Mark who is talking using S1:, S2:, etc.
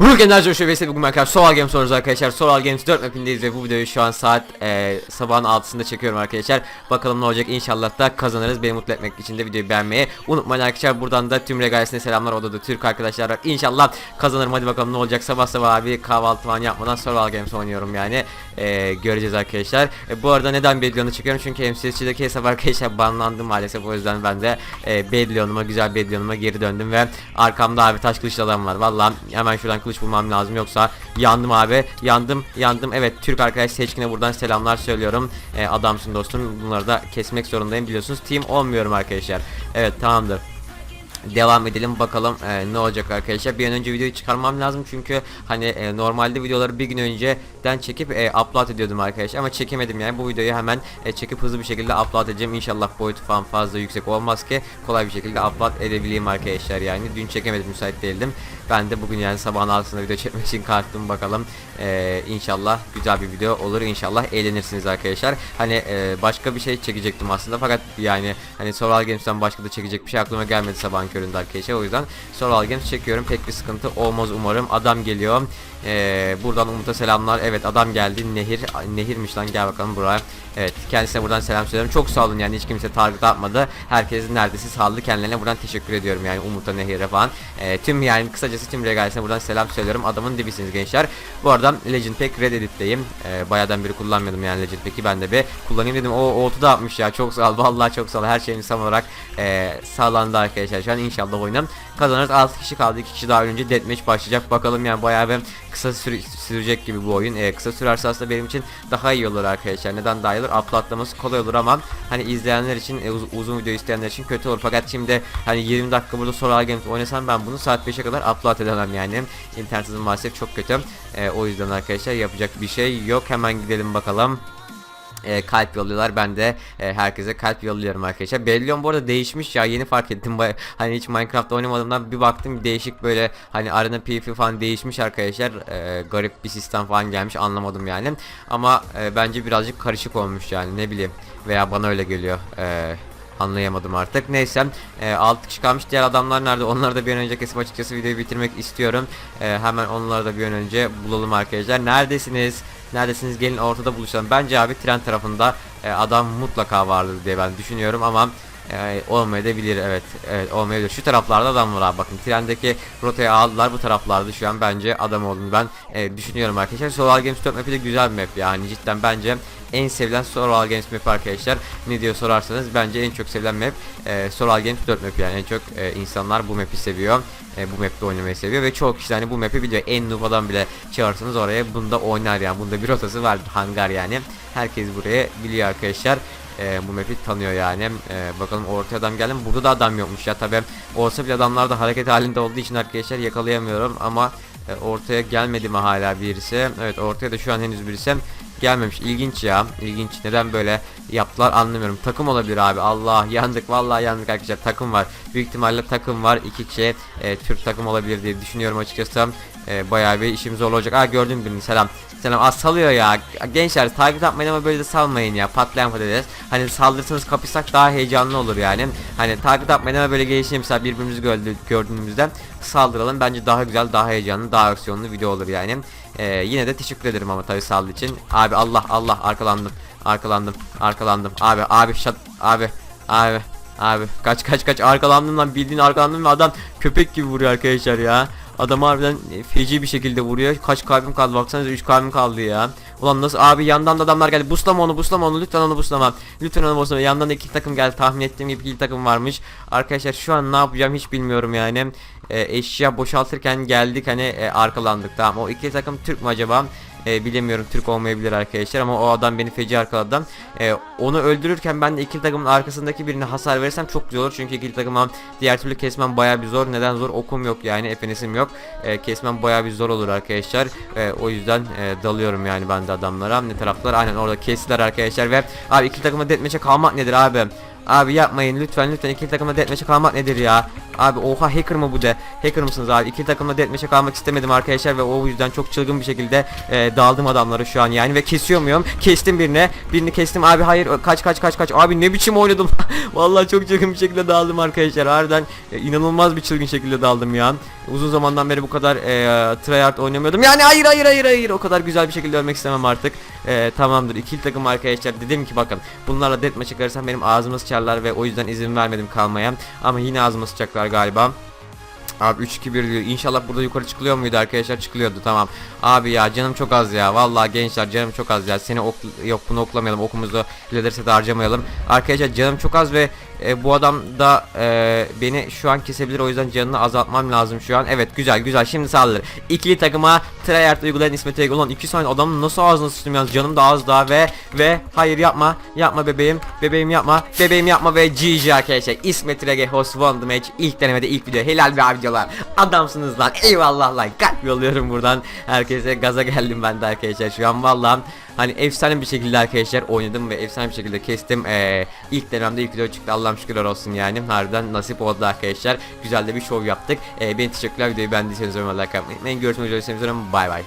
S1: Bugün Enerji Şubesi bugün arkadaşlar Solar Games soruyoruz arkadaşlar. Solar Games 4 mapindeyiz ve bu videoyu şu an saat e, sabahın 6'sında çekiyorum arkadaşlar. Bakalım ne olacak? İnşallah da kazanırız. Beni mutlu etmek için de videoyu beğenmeyi unutmayın arkadaşlar. Buradan da tüm regalesine selamlar. Odada Türk arkadaşlar var. İnşallah kazanırım. Hadi bakalım ne olacak? Sabah sabah abi kahvaltı falan yapmadan Solar Games oynuyorum yani. E, Göreceğiz arkadaşlar. E, Bu arada neden Bedlion'u çekiyorum? Çünkü MCS'çideki hesap arkadaşlar banlandım maalesef. O yüzden ben de e, Bedlion'uma güzel Bedlion'uma geri döndüm ve Arkamda abi taş kılıçlı adam var. Vallahi hemen şuradan kılıç bulmam lazım yoksa yandım abi yandım yandım evet Türk arkadaş seçkine buradan selamlar söylüyorum ee, adamsın dostum bunları da kesmek zorundayım biliyorsunuz team olmuyorum arkadaşlar evet tamamdır Devam edelim bakalım e, ne olacak arkadaşlar. Bir an önce videoyu çıkarmam lazım çünkü hani e, normalde videoları bir gün önceden çekip e, upload ediyordum arkadaşlar ama çekemedim yani bu videoyu hemen e, çekip hızlı bir şekilde upload edeceğim. İnşallah boyutu falan fazla yüksek olmaz ki kolay bir şekilde upload edebileyim arkadaşlar yani. Dün çekemedim müsait değildim. Ben de bugün yani sabahın altında video çekmek için kalktım bakalım. E, inşallah güzel bir video olur inşallah eğlenirsiniz arkadaşlar. Hani e, başka bir şey çekecektim aslında fakat yani hani Soral Games'ten başka da çekecek bir şey aklıma gelmedi sabahın köründe arkadaşlar. O yüzden Soral Games çekiyorum. Pek bir sıkıntı olmaz umarım. Adam geliyor. Ee, buradan Umut'a selamlar. Evet adam geldi. Nehir. Nehirmiş lan gel bakalım buraya. Evet kendisine buradan selam söylüyorum. Çok sağ olun yani hiç kimse target atmadı. Herkes neredeyse sağlığı kendilerine buradan teşekkür ediyorum yani Umut'a Nehir'e falan. Ee, tüm yani kısacası tüm regalesine buradan selam söylüyorum. Adamın dibisiniz gençler. Bu arada Legend Pack Red Edit'teyim. Ee, bayağıdan beri kullanmıyordum yani Legend Pack'i ben de bir kullanayım dedim. O oltu da atmış ya. Çok sağ ol. Vallahi çok sağ ol. Her şeyimiz tam olarak e, sağlandı arkadaşlar. Şu an inşallah oyunum kazanırız. 6 kişi kaldı. 2 kişi daha önce deathmatch başlayacak. Bakalım yani bayağı bir kısa süre, sürecek gibi bu oyun. Ee, kısa sürerse aslında benim için daha iyi olur arkadaşlar. Neden daha iyi olur? Uploadlaması kolay olur ama hani izleyenler için e, uz- uzun video isteyenler için kötü olur. Fakat şimdi hani 20 dakika burada Solar Games oynasam ben bunu saat 5'e kadar upload edemem yani. İnternet maalesef çok kötü. Ee, o yüzden arkadaşlar yapacak bir şey yok. Hemen gidelim bakalım. E, kalp yolluyorlar. Ben de e, herkese kalp yolluyorum arkadaşlar. Bellion bu arada değişmiş ya. Yeni fark ettim. Hani hiç Minecraft oynamadığımdan bir baktım. Değişik böyle hani arena PvP falan değişmiş arkadaşlar. E, garip bir sistem falan gelmiş. Anlamadım yani. Ama e, bence birazcık karışık olmuş yani. Ne bileyim. Veya bana öyle geliyor. E, Anlayamadım artık. Neyse. E, 6 kişi kalmış. Diğer adamlar nerede? Onları da bir an önce kesip açıkçası videoyu bitirmek istiyorum. E, hemen onları da bir an önce bulalım arkadaşlar. Neredesiniz? Neredesiniz? Gelin ortada buluşalım. Bence abi tren tarafında e, adam mutlaka vardır diye ben düşünüyorum ama e, olmayabilir evet. Evet olmayabilir. Şu taraflarda adam var abi bakın. Trendeki rotaya aldılar bu taraflarda şu an bence adam olduğunu ben e, düşünüyorum arkadaşlar. Solar Games 4 map'i de güzel bir map yani. Cidden bence en sevilen Solar Games map arkadaşlar. Ne diyor sorarsanız bence en çok sevilen map e, Solar Games 4 map yani. En çok e, insanlar bu map'i seviyor e, bu map'te oynamayı seviyor ve çoğu kişi hani bu map'i biliyor en noob adam bile çağırsanız oraya bunda oynar yani. Bunda bir rotası var hangar yani. Herkes buraya biliyor arkadaşlar e, bu map'i tanıyor yani. E, bakalım ortaya adam geldi mi? Burada da adam yokmuş ya tabi. Olsa bile adamlar da hareket halinde olduğu için arkadaşlar yakalayamıyorum ama e, ortaya gelmedi mi hala birisi? Evet ortaya da şu an henüz birisi gelmemiş. İlginç ya. İlginç. Neden böyle yaptılar anlamıyorum. Takım olabilir abi. Allah yandık. Vallahi yandık arkadaşlar. Takım var. Büyük ihtimalle takım var. İki kişi e, Türk takım olabilir diye düşünüyorum açıkçası. E, bayağı bir işim zor olacak. Aa gördüm birini. Selam. Selam. Az salıyor ya. Gençler takip atmayın ama böyle de salmayın ya. Patlayan patates. Hani saldırırsanız kapışsak daha heyecanlı olur yani. Hani takip atmayın ama böyle gelişince mesela birbirimizi gördü, gördüğümüzde saldıralım. Bence daha güzel, daha heyecanlı, daha aksiyonlu video olur yani. Ee, yine de teşekkür ederim ama tabii saldı için. Abi Allah Allah arkalandım. Arkalandım. Arkalandım. Abi abi şat abi abi abi kaç kaç kaç arkalandım lan bildiğin arkalandım ve adam köpek gibi vuruyor arkadaşlar ya. Adam harbiden e, feci bir şekilde vuruyor. Kaç kalbim kaldı baksanıza 3 kalbim kaldı ya. Ulan nasıl abi yandan da adamlar geldi. Buslama onu buslama onu lütfen onu buslama. Lütfen onu buslama. Yandan da iki takım geldi. Tahmin ettiğim gibi iki takım varmış. Arkadaşlar şu an ne yapacağım hiç bilmiyorum yani. E, eşya boşaltırken geldik hani e, arkalandık tamam. O iki takım Türk mü acaba? E, bilemiyorum Türk olmayabilir arkadaşlar ama o adam beni feci arkaladı. E, onu öldürürken ben de ikili takımın arkasındaki birine hasar verirsem çok güzel olur. Çünkü ikili takıma diğer türlü kesmem baya bir zor. Neden zor? Okum yok yani efenesim yok. E, kesmem baya bir zor olur arkadaşlar. E, o yüzden e, dalıyorum yani ben de adamlara. Ne taraflar? Aynen orada kestiler arkadaşlar ve abi ikili takıma deathmatch'e kalmak nedir abi? Abi yapmayın lütfen lütfen ikili takımda deathmatch'e kalmak nedir ya? Abi oha hacker mı bu de? Hacker mısınız abi? İkili takımda deathmatch'e kalmak istemedim arkadaşlar ve o yüzden çok çılgın bir şekilde e, daldım adamları şu an yani ve kesiyor muyum? Kestim birine. Birini kestim abi hayır kaç kaç kaç kaç. Abi ne biçim oynadım. Vallahi çok çılgın bir şekilde daldım arkadaşlar. Harbiden e, inanılmaz bir çılgın şekilde daldım ya. Uzun zamandan beri bu kadar e, tryhard oynamıyordum. Yani hayır hayır hayır hayır o kadar güzel bir şekilde ölmek istemem artık. E, tamamdır ikili takım arkadaşlar dedim ki bakın bunlarla deathmatch çıkarırsam benim ağzımı sıçarlar ve o yüzden izin vermedim kalmaya. Ama yine ağzımı sıçacaklar galiba. Abi 3 2 1 diyor. İnşallah burada yukarı çıkılıyor muydu arkadaşlar? Çıkılıyordu tamam. Abi ya canım çok az ya. Vallahi gençler canım çok az ya. Seni ok yok bunu oklamayalım. Okumuzu ilerisi de harcamayalım. Arkadaşlar canım çok az ve e, bu adam da e, beni şu an kesebilir. O yüzden canını azaltmam lazım şu an. Evet güzel güzel. Şimdi saldırır. İkili takıma tryhard uygulayan İsmet Ege. Ulan 2 saniye adamın nasıl ağzına sıçtım yalnız. Canım da az daha ve ve hayır yapma. Yapma bebeğim. Bebeğim yapma. Bebeğim yapma ve GG arkadaşlar. İsmet Ege host won the match. İlk denemede ilk video. Helal be abicalar. Adamsınız lan. Eyvallah lan. Kalp yolluyorum buradan. Herkese gaza geldim ben de arkadaşlar. Şu an vallahi hani efsane bir şekilde arkadaşlar oynadım ve efsane bir şekilde kestim. Ee, ilk denemde ilk video çıktı. Allah'ım şükürler olsun yani. Harbiden nasip oldu arkadaşlar. Güzel de bir show yaptık. Ee, beni teşekkürler. Videoyu beğendiyseniz yorumlara like yapmayı unutmayın. Görüşmek üzere. Bay bay.